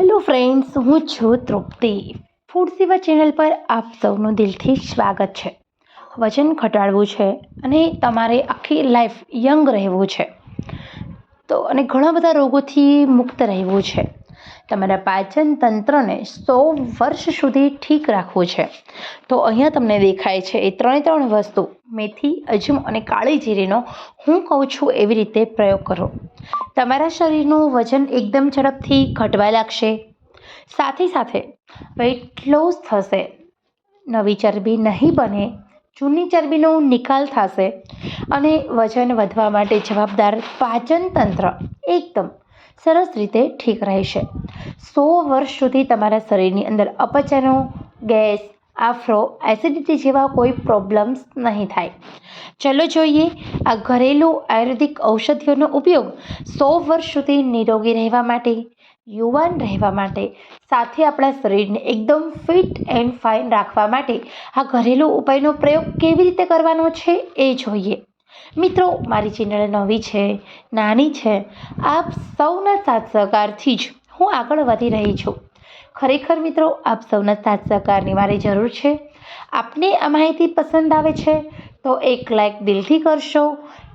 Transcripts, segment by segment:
Hello friends, હું છું તૃપ્તિ. Food સેવા ચેનલ પર આપ સૌનું દિલથી સ્વાગત છે. વજન ઘટાડવું છે અને તમારે આખી લાઈફ યંગ રહેવું છે. તો અને ઘણા બધા રોગોથી મુક્ત રહેવું છે. તમારા પાચન તંત્રને સો વર્ષ સુધી ઠીક રાખવું છે. તો અહીંયા તમને દેખાય છે એ ત્રણે ત્રણ વસ્તુ, મેથી, અજમો અને કાળી જીરીનો હું કહું છું એવી રીતે પ્રયોગ કરો. તમારા શરીરનું વજન એકદમ ઝડપથી ઘટવા લાગશે. સાથે સાથે વેઇટ લોસ થશે. નવી ચરબી નહીં બને, જૂની ચરબીનો નિકાલ થશે અને વજન વધવા માટે જવાબદાર પાચન તંત્ર એકદમ સરસ રીતે ઠીક રહેશે. સો વર્ષ સુધી તમારા શરીરની અંદર અપચનો, ગેસ, આફ્રો, એસિડિટી જેવા કોઈ પ્રોબ્લેમ્સ નહીં થાય. ચલો જોઈએ આ ઘરેલું આયુર્વેદિક ઔષધિઓનો ઉપયોગ સો વર્ષ સુધી નિરોગી રહેવા માટે, યુવાન રહેવા માટે, સાથે આપણા શરીરને એકદમ ફિટ એન્ડ ફાઇન રાખવા માટે આ ઘરેલું ઉપાયનો પ્રયોગ કેવી રીતે કરવાનો છે એ જોઈએ. મિત્રો, મારી ચેનલ નવી છે, નાની છે, આપ સૌના સાથ સહકારથી જ હું આગળ વધી રહી છું. ખરેખર મિત્રો, આપ સૌના સાથ સહકારની મારી જરૂર છે. આપને આ માહિતી પસંદ આવે છે, તો એક લાઈક દિલથી કરશો.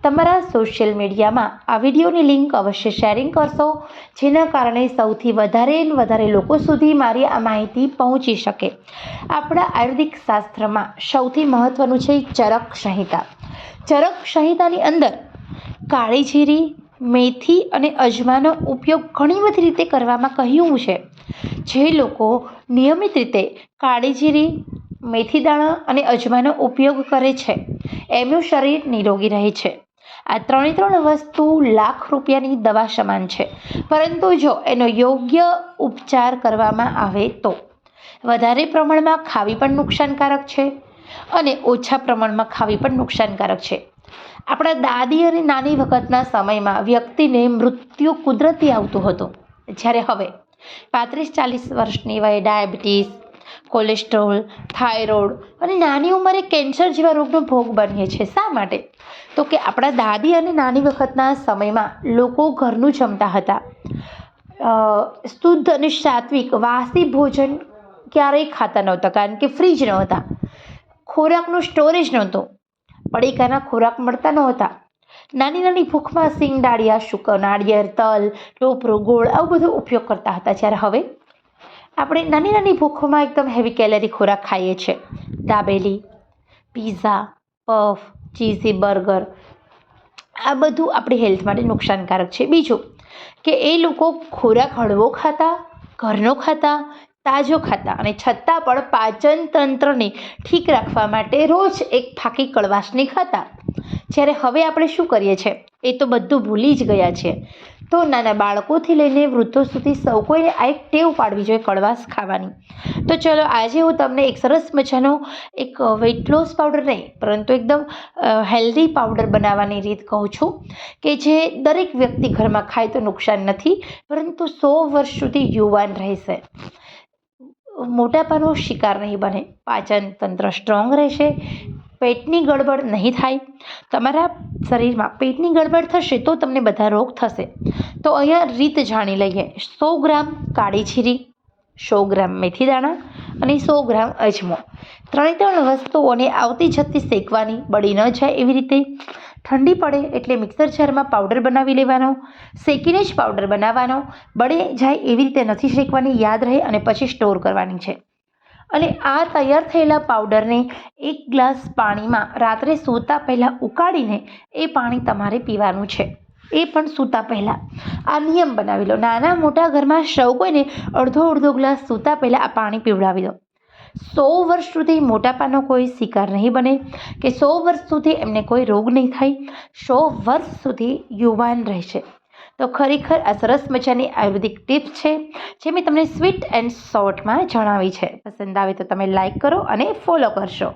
તમારા સોશિયલ મીડિયામાં આ વિડીયોની લિંક અવશ્ય શેરિંગ કરશો, જેના કારણે સૌથી વધારે ને વધારે લોકો સુધી મારી આ માહિતી પહોંચી શકે. આપણા આયુર્વેદિક શાસ્ત્રમાં સૌથી મહત્ત્વનું છે ચરક સંહિતા ચરક સંહિતાની અંદર કાળી જીરી, મેથી અને અજમાનો ઉપયોગ ઘણી બધી રીતે કરવામાં કહ્યું છે. જે લોકો નિયમિત રીતે કાળી જીરી, મેથી દાણા અને અજમાનો ઉપયોગ કરે છે. એમનું શરીર નિરોગી રહે છે. આ ત્રણે ત્રણ વસ્તુ લાખ રૂપિયાની દવા સમાન છે. પરંતુ જો એનો યોગ્ય ઉપચાર કરવામાં આવે તો. વધારે પ્રમાણમાં ખાવી પણ નુકસાનકારક છે. અને ઓછા પ્રમાણમાં ખાવી પણ નુકસાનકારક છે. આપણા દાદી અને નાની વખતના સમયમાં વ્યક્તિને મૃત્યુ કુદરતી આવતું હતું. જ્યારે હવે પાંત્રીસ ચાલીસ વર્ષની વયે ડાયાબિટીસ, કોલેસ્ટ્રોલ, થાઇરોઇડ અને નાની ઉંમરે કેન્સર જેવા રોગનો ભોગ બનીએ છીએ. શા માટે? તો કે આપણા દાદી અને નાની વખતના સમયમાં લોકો ઘરનું જમતા હતા. શુદ્ધ અને સાત્વિક વાસી ભોજન ક્યારેય ખાતા નહોતા, કારણ કે ફ્રીજ નહોતા. ખોરાકનું સ્ટોરેજ નહોતું. પડીકાના ખોરાક મળતા નહોતા. નાની નાની ભૂખમાં સિંગ, ડાળિયા શુક નાળિયેર, તલ ટોપરું ગોળ આવું બધો ઉપયોગ કરતા હતા. જ્યારે હવે આપણે નાની નાની ભૂખોમાં એકદમ હેવી કેલરી ખોરાક ખાઈએ છીએ. Dabeli pizza puff cheesy burger આ બધું આપણી હેલ્થ માટે નુકસાનકારક છે. બીજું કે એ લોકો ખોરાક હળવો ખાતા, ઘરનો ખાતા તાજો ખાતા અને છતાં પણ પાચન તંત્રને ઠીક રાખવા માટે રોજ એક ફાકી કડવાશની ખાતા. જ્યારે હવે આપણે શું કરીએ છીએ? એ તો બધું ભૂલી જ ગયા છે તો નાના બાળકોથી લઈને વૃદ્ધો સુધી સૌ કોઈને આ એક ટેવ પાડવી જોઈએ કડવાશ ખાવાની. તો ચલો આજે હું તમને એક સરસ મજાનો એક વેઇટ લોસ પાવડર નહીં, પરંતુ એકદમ હેલ્ધી પાવડર બનાવવાની રીત કહું છું કે જે દરેક વ્યક્તિ ઘરમાં ખાય તો નુકસાન નથી, પરંતુ સો વર્ષ સુધી યુવાન રહેશે. મોટાપાનો શિકાર નહીં બને. પાચન તંત્ર સ્ટ્રોંગ રહેશે. પેટની ગડબડ નહીં થાય. તમારા શરીરમાં પેટની ગડબડ થશે તો તમને બધા રોગ થશે. તો અહીંયા રીત જાણી લઈએ. સો ગ્રામ કાળી જીરી, સો ગ્રામ મેથી દાણા અને સો ગ્રામ અજમો. ત્રણે ત્રણ વસ્તુઓને આવતી જતી શેકવાની બળી ન જાય એવી રીતે. ઠંડી પડે એટલે મિક્સર જારમાં પાવડર બનાવી લેવાનો, શેકીને જ પાવડર બનાવવાનો, બળે જાય એવી રીતે નથી શેકવાની, યાદ રહે અને પછી સ્ટોર કરવાની છે. અને આ તૈયાર થયેલા પાવડરને એક ગ્લાસ પાણીમાં રાત્રે સૂતા પહેલાં ઉકાળીને એ પાણી તમારે પીવાનું છે. એ પણ સૂતા પહેલાં. આ નિયમ બનાવી લો. નાના મોટા ઘરમાં સૌ કોઈને અડધો અડધો ગ્લાસ સૂતા પહેલાં આ પાણી પીવડાવી દો. સો વર્ષ સુધી મોટાપાનો કોઈ શિકાર નહીં બને કે સો વર્ષ સુધી એમને કોઈ રોગ નહીં થાય. સો વર્ષ સુધી યુવાન રહેશે. તો ખરેખર આ સરસ મજાની આયુર્વેદિક ટિપ્સ છે, જે મેં તમને સ્વીટ એન્ડ શોર્ટમાં જણાવી છે. પસંદ આવે તો તમે લાઇક કરો અને ફોલો કરશો.